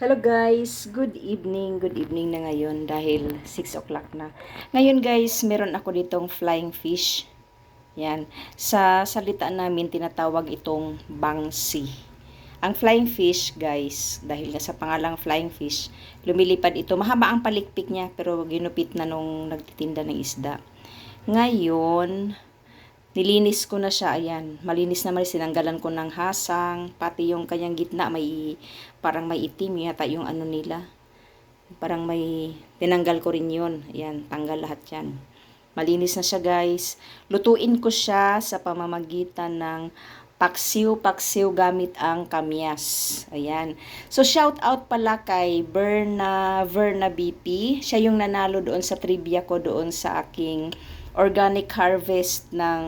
Hello guys, good evening, good evening na ngayon dahil 6 o'clock na. Ngayon guys, meron ako ditong flying fish. Yan, sa salita namin tinatawag itong bangsi. Ang flying fish guys, dahil nga sa pangalang flying fish, lumilipad ito. Mahaba ang palikpik niya pero ginupit na nung nagtitinda ng isda. Ngayon, nilinis ko na siya, ayan. Malinis na malinis, sinanggalan ko ng hasang, pati yung kanyang gitna may parang may itim yata yung ano nila. Parang may tinanggal ko rin yun. Ayan, tanggal lahat yan. Malinis na siya guys. Lutuin ko siya sa pamamagitan ng paksiw-paksiw gamit ang kamyas. Ayan. So, shout out pala kay Berna, Verna BP. Siya yung nanalo doon sa trivia ko doon sa aking organic harvest ng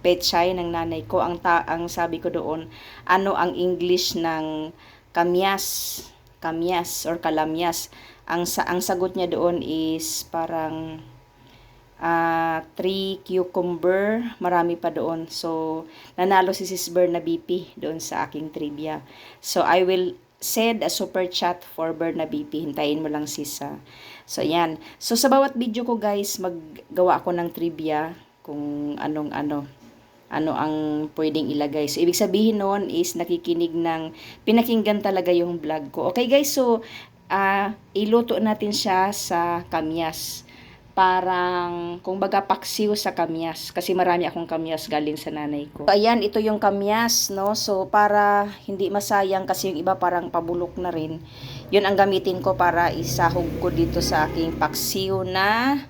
pechay ng nanay ko. Ang, ta- ang sabi ko doon, ano ang English ng kamyas, kamyas or kalamyas. Ang sa ang sagot niya doon is parang ah three cucumber, marami pa doon. So, nanalo si Sis Berna BP doon sa aking trivia. So, I will send a super chat for Berna BP. Hintayin mo lang sis ha. So, yan. So, sa bawat video ko guys, maggawa ako ng trivia kung anong ano ano ang pwedeng ilagay. So, ibig sabihin noon is nakikinig ng, pinakinggan talaga yung vlog ko. Okay guys, so, ah iluto natin siya sa kamyas. Parang, kung baga paksiw sa kamyas. Kasi marami akong kamyas galing sa nanay ko. So, ayan, ito yung kamyas, no? So, para hindi masayang kasi yung iba parang pabulok na rin. Yun ang gamitin ko para isahog ko dito sa aking paksiw na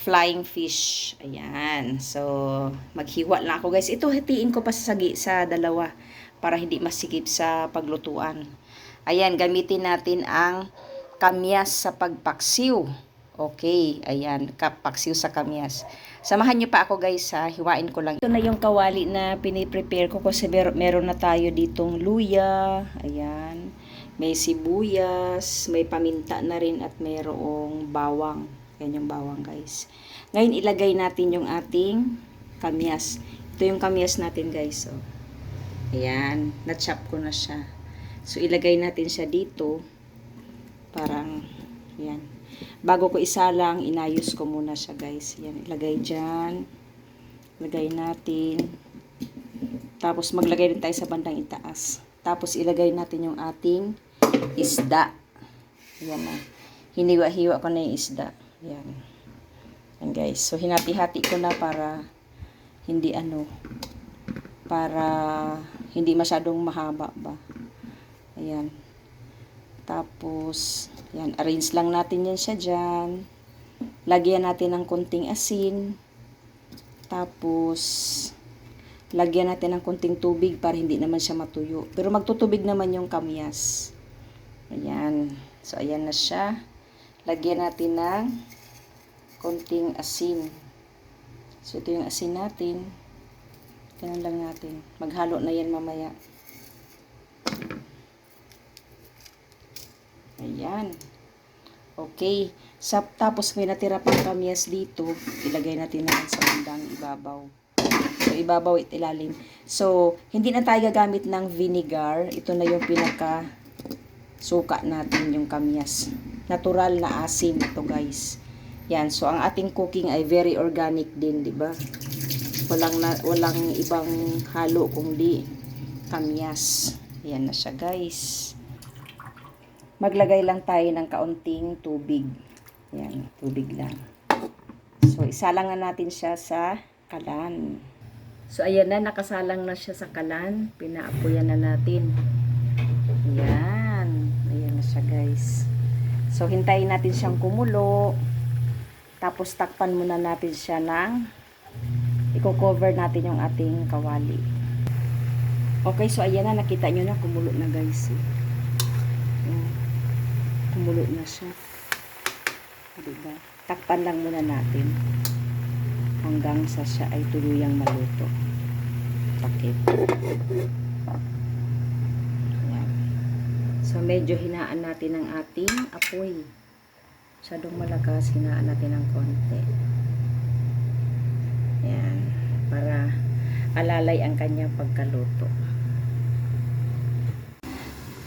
flying fish. Ayan. So, maghiwa lang ako guys. Ito, hatiin ko pa sa, sagi, sa dalawa para hindi masikip sa paglutuan. Ayan, gamitin natin ang kamyas sa pagpaksiw. Okay, ayan, kapaksiw sa kamyas. Samahan niyo pa ako guys ha, hiwain ko lang. Ito na yung kawali na piniprepare ko kasi mer- meron na tayo ditong luya. Ayan, may sibuyas, may paminta na rin at mayroong bawang. Yan yung bawang guys. Ngayon ilagay natin yung ating kamyas. Ito yung kamyas natin guys. Oh. Ayan, na-chop ko na siya. So ilagay natin siya dito. Parang, yan. Bago ko isalang, inayos ko muna siya guys. Yan, ilagay dyan. Ilagay natin. Tapos maglagay din tayo sa bandang itaas. Tapos ilagay natin yung ating isda. Yan na. Hiniwa-hiwa ko na yung isda. Yan. Yan guys. So hinati-hati ko na para hindi ano para hindi masyadong mahaba ba. Ayan. Tapos, yan, arrange lang natin yan siya dyan. Lagyan natin ng konting asin. Tapos, lagyan natin ng konting tubig para hindi naman siya matuyo. Pero magtutubig naman yung kamyas. Ayan. So, ayan na siya. Lagyan natin ng konting asin. So, ito yung asin natin. Ganun lang natin. Maghalo na yan mamaya. Ayan. Okay. Sa, tapos may natira pang kamyas dito. Ilagay natin naman sa bandang ibabaw. So, ibabaw at ilalim. So, hindi na tayo gagamit ng vinegar. Ito na yung pinaka suka natin yung kamyas. Natural na asin ito guys. Yan. So, ang ating cooking ay very organic din, di ba? Walang, na, walang ibang halo kundi kamyas. Yan na siya guys maglagay lang tayo ng kaunting tubig. Yan, tubig lang. So, isalang na natin siya sa kalan. So, ayan na, nakasalang na siya sa kalan. Pinaapoyan na natin. Ayan. Ayan na siya, guys. So, hintayin natin siyang kumulo. Tapos, takpan muna natin siya ng i-cover natin yung ating kawali. Okay, so ayan na, nakita nyo na, kumulo na guys. Ayan kumulo na siya. Diba? Takpan lang muna natin hanggang sa siya ay tuluyang maluto. Takip. Ayan. So, medyo hinaan natin ang ating apoy. Masyadong malakas, hinaan natin ng konti. Ayan. Para alalay ang kanyang pagkaluto.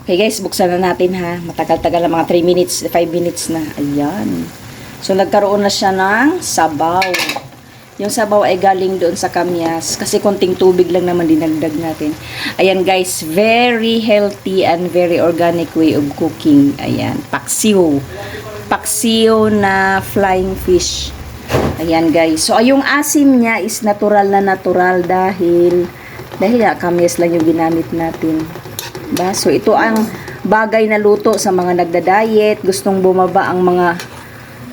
Okay guys, buksan na natin ha. Matagal-tagal na mga 3 minutes, 5 minutes na. Ayan. So nagkaroon na siya ng sabaw. Yung sabaw ay galing doon sa kamyas kasi konting tubig lang naman dinagdag natin. Ayan guys, very healthy and very organic way of cooking. Ayan, paksiw. Paksiw na flying fish. Ayan guys. So yung asim niya is natural na natural dahil dahil nga kamyas lang yung ginamit natin. Ba? So ito ang bagay na luto sa mga nagda-diet, gustong bumaba ang mga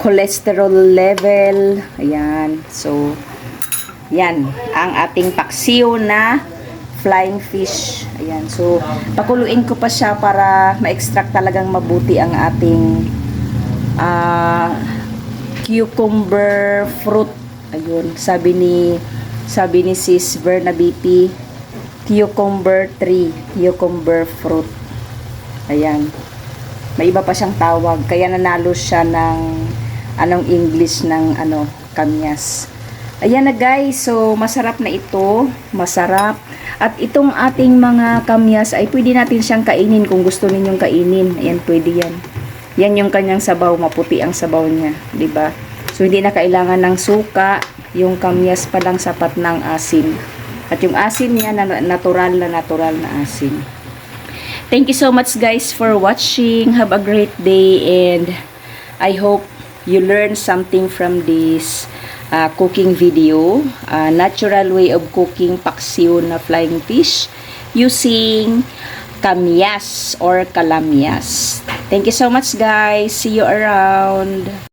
cholesterol level. Ayan. So yan ang ating paksiw na flying fish. Ayan. So pakuluin ko pa siya para ma-extract talagang mabuti ang ating ah cucumber fruit. Ayun, sabi ni sabi ni Sis Bernabipi, cucumber tree, cucumber fruit. Ayan. May iba pa siyang tawag, kaya nanalo siya ng anong English ng ano, kamyas. Ayan na guys, so masarap na ito, masarap. At itong ating mga kamyas ay pwede natin siyang kainin kung gusto ninyong kainin. Ayan, pwede yan. Yan yung kanyang sabaw, maputi ang sabaw niya, 'di ba? So hindi na kailangan ng suka, yung kamyas pa lang sapat ng asin. At yung asin niya na natural na natural na asin. Thank you so much guys for watching. Have a great day and I hope you learn something from this uh, cooking video. Uh, natural way of cooking paksiw na flying fish using kamyas or kalamyas. Thank you so much guys. See you around.